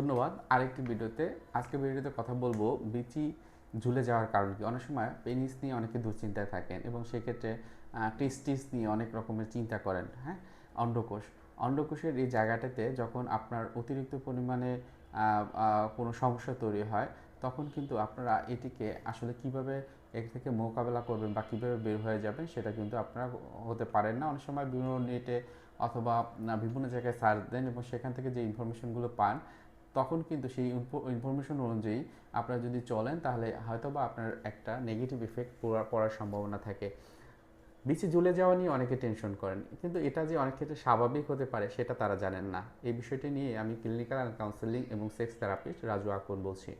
ধন্যবাদ। আরেকটি ভিডিওতে আজকে ভিডিওতে কথা বলব বিচি ঝুলে যাওয়ার কারণ কি? অনেক সময় পেনিস নিয়ে অনেকে দুশ্চিন্তায় থাকেন এবং সেক্ষেত্রে টেস্টিস নিয়ে অনেক রকমের চিন্তা করেন হ্যাঁ? অন্ডকোষ। অন্ডকোষের এই জায়গাটাতে যখন আপনার অতিরিক্ত পরিমাণে কোনো সমস্যা তৈরি হয়, তখন কিন্তু আপনারা এটিকে আসলে কীভাবে এর থেকে মোকাবেলা করবেন বা কীভাবে বের হয়ে যাবেন সেটা কিন্তু আপনারা হতে পারেন না। অনেক সময় বিভিন্ন নেটে অথবা বিভিন্ন জায়গায় সার্চ দেন এবং সেখান থেকে যে ইনফরমেশনগুলো পান তখন কিন্তু সেই ইনফরমেশন অনুযায়ী আপনারা যদি চলেন, তাহলে হয়তো বা আপনার একটা নেগেটিভ ইফেক্ট পড়ার সম্ভাবনা থাকে। বিচে ঝুলে যাওয়া নিয়ে অনেকে টেনশন করেন। কিন্তু এটা যে অনেক ক্ষেত্রে স্বাভাবিক হতে পারে, সেটা তারা জানেন না। এই বিষয়টি নিয়ে আমি ক্লিনিক্যাল কাউন্সেলিং এবং সেক্স থেরাপিস্ট রাজু আকন বলছি।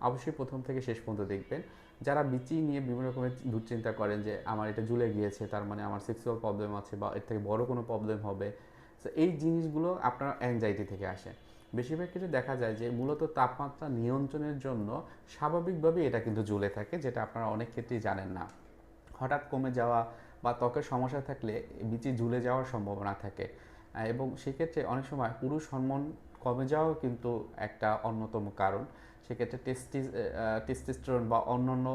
অবশ্যই প্রথম থেকে শেষ পর্যন্ত দেখবেন। যারা বিচি নিয়ে বিভিন্ন রকমের দুশ্চিন্তা করেন যে, আমার এটা ঝুলে গিয়েছে, তার মানে আমার সেক্সুয়াল প্রবলেম আছে বা এর থেকে বড় কোনো প্রবলেম হবে। এই জিনিসগুলো আপনার অ্যাংজাইটি থেকে আসে। বেশিরভাগ ক্ষেত্রে দেখা যায় যে মূলত তাপমাত্রা নিয়ন্ত্রণের জন্য স্বাভাবিকভাবে এটা কিন্তু জ্বলে থাকে, যেটা আপনারা অনেক ক্ষেত্রেই জানেন না। হঠাৎ কমে যাওয়া বা ত্বকের সমস্যা থাকলে বিচি ঝুলে যাওয়ার সম্ভাবনা থাকে। এবং সেক্ষেত্রে অনেক সময় পুরুষ হরমোন কমে যাওয়াও কিন্তু একটা অন্যতম কারণ। সেক্ষেত্রে টেস্টিস টেস্টিস্টেরন বা অন্যান্য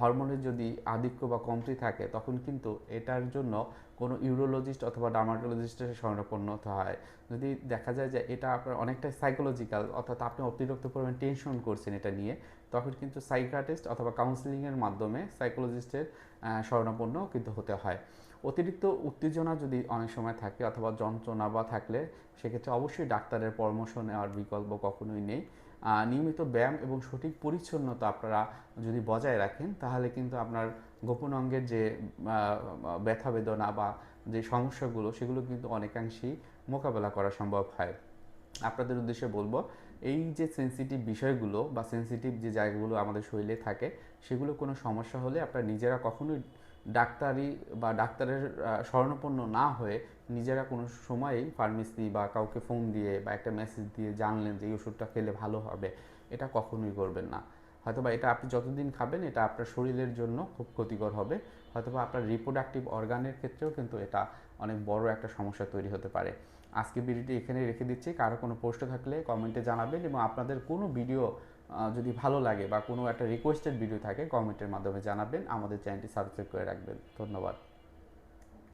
হরমোনের যদি আধিক্য বা কমতি থাকে, তখন কিন্তু এটার জন্য কোনো ইউরোলজিস্ট অথবা ডার্মাটোলজিস্টের শরণাপন্ন হতে হয়। যদি দেখা যায় যে এটা আপনার অনেকটাই সাইকোলজিক্যাল অর্থাৎ আপনি অতিরিক্ত পরিমাণ টেনশন করছেন এটা নিয়ে, তখন কিন্তু সাইকাটিস্ট অথবা কাউন্সিলিংয়ের মাধ্যমে সাইকোলজিস্টের শরণাপন্ন কিন্তু হতে হয়। অতিরিক্ত উত্তেজনা যদি অনেক সময় থাকে অথবা যন্ত্রণা বা থাকলে, সেক্ষেত্রে অবশ্যই ডাক্তারের পরামর্শ নেওয়ার বিকল্প কখনোই নেই। নিয়মিত ব্যায়াম এবং সঠিক পরিচ্ছন্নতা আপনারা যদি বজায় রাখেন, তাহলে কিন্তু আপনার গোপন অঙ্গের যে ব্যথা বেদনা বা যে সমস্যাগুলো, সেগুলো কিন্তু অনেকাংশেই মোকাবেলা করা সম্ভব হয়। আপনাদের উদ্দেশ্যে বলব, এই যে সেনসিটিভ বিষয়গুলো বা সেন্সিটিভ যে জায়গাগুলো আমাদের শরীরে থাকে, সেগুলো কোনো সমস্যা হলে আপনারা নিজেরা কখনোই ডাক্তারি বা ডাক্তারের আহ, শরণাপন্ন না হয়ে নিজেরা কোনো সময়ই ফার্মেসি বা কাউকে ফোন দিয়ে বা একটা মেসেজ দিয়ে জানলেন যে এই ওষুধটা খেলে ভালো হবে এটা কখনোই করবেন না। হয়তোবা এটা আপনি যতদিন খাবেন, এটা আপনার শরীরের জন্য খুব ক্ষতিকর হবে। হয়তোবা আপনার রিপ্রোডাক্টিভ অর্গানের ক্ষেত্রেও কিন্তু এটা অনেক বড় একটা সমস্যা তৈরি হতে পারে। আজকে ভিডিওটি এখানে রেখে দিচ্ছি। কারও কোনো পোস্ট থাকলে কমেন্টে জানাবেন এবং আপনাদের কোনো ভিডিও যদি ভালো লাগে বা কোনো একটা রিকোয়েস্টেড ভিডিও থাকে, কমেন্টের মাধ্যমে জানাবেন। আমাদের চ্যানেলটি সাবস্ক্রাইব করে রাখবেন। ধন্যবাদ।